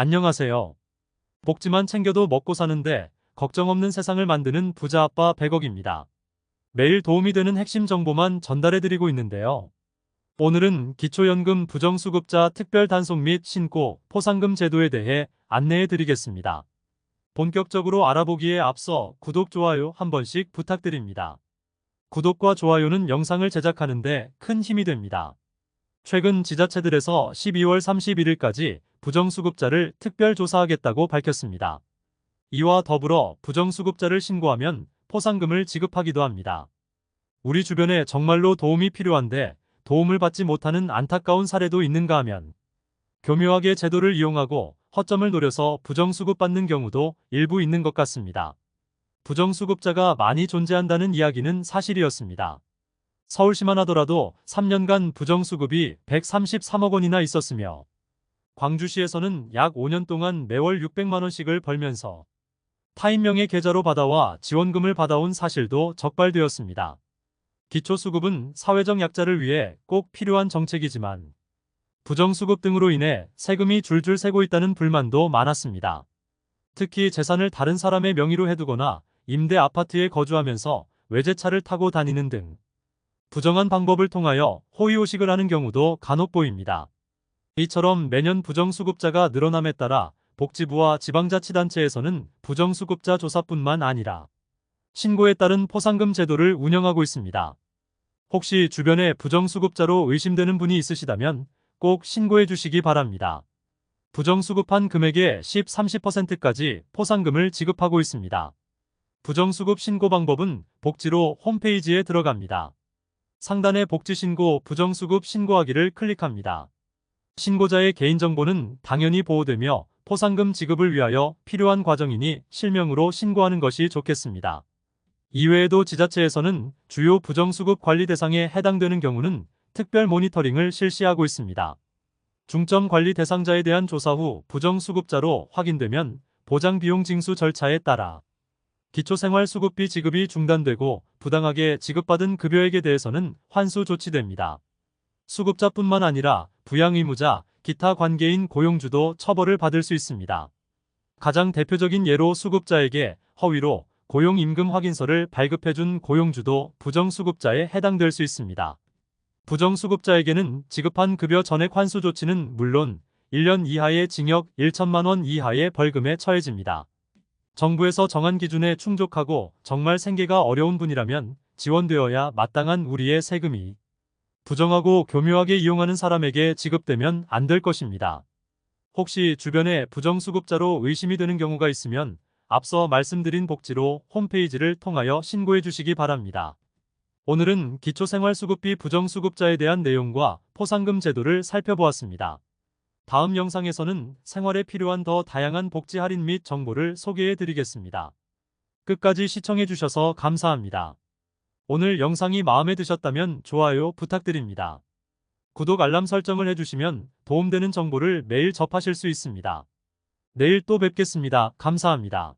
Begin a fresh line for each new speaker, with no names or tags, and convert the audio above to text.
안녕하세요. 복지만 챙겨도 먹고 사는데 걱정 없는 세상을 만드는 부자 아빠 100억입니다. 매일 도움이 되는 핵심 정보만 전달해드리고 있는데요. 오늘은 기초연금 부정수급자 특별 단속 및 신고 포상금 제도에 대해 안내해드리겠습니다. 본격적으로 알아보기에 앞서 구독, 좋아요 한 번씩 부탁드립니다. 구독과 좋아요는 영상을 제작하는데 큰 힘이 됩니다. 최근 지자체들에서 12월 31일까지 부정수급자를 특별 조사하겠다고 밝혔습니다. 이와 더불어 부정수급자를 신고하면 포상금을 지급하기도 합니다. 우리 주변에 정말로 도움이 필요한데 도움을 받지 못하는 안타까운 사례도 있는가 하면 교묘하게 제도를 이용하고 허점을 노려서 부정수급받는 경우도 일부 있는 것 같습니다. 부정수급자가 많이 존재한다는 이야기는 사실이었습니다. 서울시만 하더라도 3년간 부정수급이 133억 원이나 있었으며 광주시에서는 약 5년 동안 매월 600만 원씩을 벌면서 타인명의 계좌로 받아와 지원금을 받아온 사실도 적발되었습니다. 기초수급은 사회적 약자를 위해 꼭 필요한 정책이지만 부정수급 등으로 인해 세금이 줄줄 새고 있다는 불만도 많았습니다. 특히 재산을 다른 사람의 명의로 해두거나 임대 아파트에 거주하면서 외제차를 타고 다니는 등 부정한 방법을 통하여 호의호식을 하는 경우도 간혹 보입니다. 이처럼 매년 부정수급자가 늘어남에 따라 복지부와 지방자치단체에서는 부정수급자 조사뿐만 아니라 신고에 따른 포상금 제도를 운영하고 있습니다. 혹시 주변에 부정수급자로 의심되는 분이 있으시다면 꼭 신고해 주시기 바랍니다. 부정수급한 금액의 10, 30%까지 포상금을 지급하고 있습니다. 부정수급 신고 방법은 복지로 홈페이지에 들어갑니다. 상단의 복지 신고 부정수급 신고하기를 클릭합니다. 신고자의 개인정보는 당연히 보호되며 포상금 지급을 위하여 필요한 과정이니 실명으로 신고하는 것이 좋겠습니다. 이외에도 지자체에서는 주요 부정수급 관리 대상에 해당되는 경우는 특별 모니터링을 실시하고 있습니다. 중점 관리 대상자에 대한 조사 후 부정수급자로 확인되면 보장비용 징수 절차에 따라 기초생활수급비 지급이 중단되고 부당하게 지급받은 급여액에 대해서는 환수 조치됩니다. 수급자뿐만 아니라 부양의무자, 기타 관계인 고용주도 처벌을 받을 수 있습니다. 가장 대표적인 예로 수급자에게 허위로 고용임금 확인서를 발급해준 고용주도 부정수급자에 해당될 수 있습니다. 부정수급자에게는 지급한 급여 전액 환수 조치는 물론 1년 이하의 징역 1천만 원 이하의 벌금에 처해집니다. 정부에서 정한 기준에 충족하고 정말 생계가 어려운 분이라면 지원되어야 마땅한 우리의 세금이 부정하고 교묘하게 이용하는 사람에게 지급되면 안 될 것입니다. 혹시 주변에 부정수급자로 의심이 되는 경우가 있으면 앞서 말씀드린 복지로 홈페이지를 통하여 신고해 주시기 바랍니다. 오늘은 기초생활수급비 부정수급자에 대한 내용과 포상금 제도를 살펴보았습니다. 다음 영상에서는 생활에 필요한 더 다양한 복지 할인 및 정보를 소개해 드리겠습니다. 끝까지 시청해 주셔서 감사합니다. 오늘 영상이 마음에 드셨다면 좋아요 부탁드립니다. 구독 알람 설정을 해주시면 도움되는 정보를 매일 접하실 수 있습니다. 내일 또 뵙겠습니다. 감사합니다.